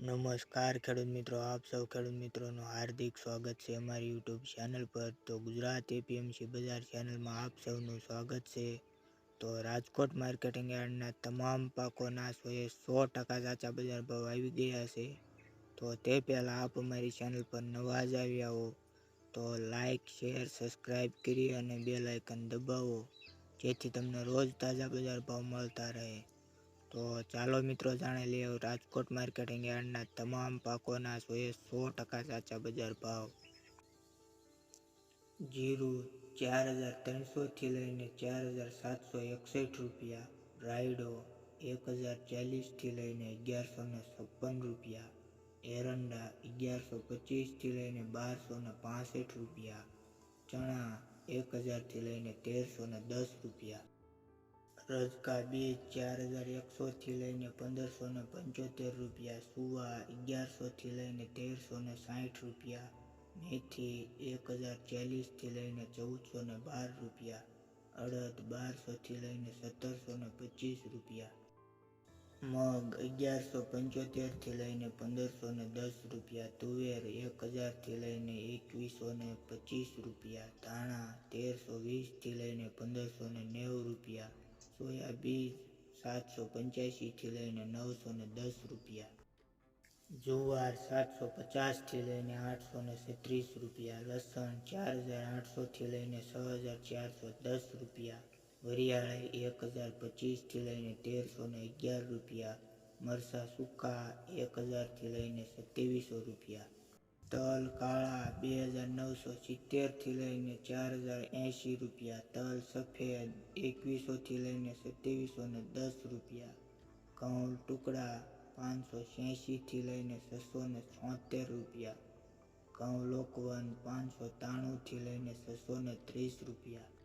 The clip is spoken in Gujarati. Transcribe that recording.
નમસ્કાર ખેડૂત મિત્રો, આપ સૌ ખેડૂત મિત્રોનું હાર્દિક સ્વાગત છે અમારી યુટ્યુબ ચેનલ પર. તો ગુજરાત એપીએમસી બજાર ચેનલમાં આપ સૌનું સ્વાગત છે. તો રાજકોટ માર્કેટિંગ યાર્ડના તમામ પાકોના સોએ સો ટકા સાચા બજાર ભાવ આવી ગયા છે. તો તે પહેલાં આપ અમારી ચેનલ પર નવા જ આવ્યા હો, તો લાઇક શેર સબસ્ક્રાઈબ કરી અને બે લાઇકન દબાવો, જેથી તમને રોજ તાજા બજાર ભાવ મળતા રહે. તો ચાલો મિત્રો જાણી લઈએ રાજકોટ માર્કેટિંગ યાર્ડના તમામ પાકોના સોએ સો ટકા સાચા બજાર ભાવ. જીરું ચાર હજાર ત્રણસોથી લઈને ચાર હજાર સાતસો એકસઠ રૂપિયા, રાયડો એક હજાર ચાલીસથી લઈને અગિયારસો ને છપ્પન રૂપિયા, એરંડા અગિયારસો પચીસથી લઈને બારસો ને પાસઠ રૂપિયા, ચણા એક હજારથી લઈને તેરસો ને દસ રૂપિયા. રજકા બે ચાર હજાર એકસોથી લઈને પંદરસો ને પંચોતેર રૂપિયા, સુવા અગિયારસોથી લઈને તેરસો ને સાઠ રૂપિયા, મેથી એક હજાર ચાલીસથી લઈને ચૌદસો ને બાર રૂપિયા, અડદ બારસોથી લઈને સત્તરસો ને પચીસ રૂપિયા, મગ અગિયારસો પંચોતેરથી લઈને પંદરસો ને દસ રૂપિયા, તુવેર એક હજારથી લઈને એકવીસો ને પચીસ રૂપિયા, ધાણા તેરસો વીસથી લઈને પંદરસો ને નેવું રૂપિયા સોયાબીન સાતસો પંચ્યાસીથી લઈને નવસો ને દસ રૂપિયા. જુવાર સાતસો પચાસથી લઈને આઠસો ને છત્રીસ રૂપિયા. લસણ ચાર હજાર આઠસોથી લઈને છ હજાર ચારસો દસ રૂપિયા. વરિયાળા એક હજાર પચીસથી લઈને તેરસો ને અગિયાર રૂપિયા. મરસા સૂકા એક હજારથી લઈને સત્યાવીસો રૂપિયા. તલ કાળા બે હજાર નવસો સિત્તેરથી લઈને ચાર હજાર એંશી રૂપિયા, તલ સફેદ એકવીસોથી લઈને સત્યાવીસો ને દસ રૂપિયા, ઘઉં ટુકડા પાંચસો છ્યાસીથી લઈને છસો ને છોતેર રૂપિયા, ઘઉં લોકવન પાંચસો ત્રાણુંથી લઈને છસો ને ત્રીસ રૂપિયા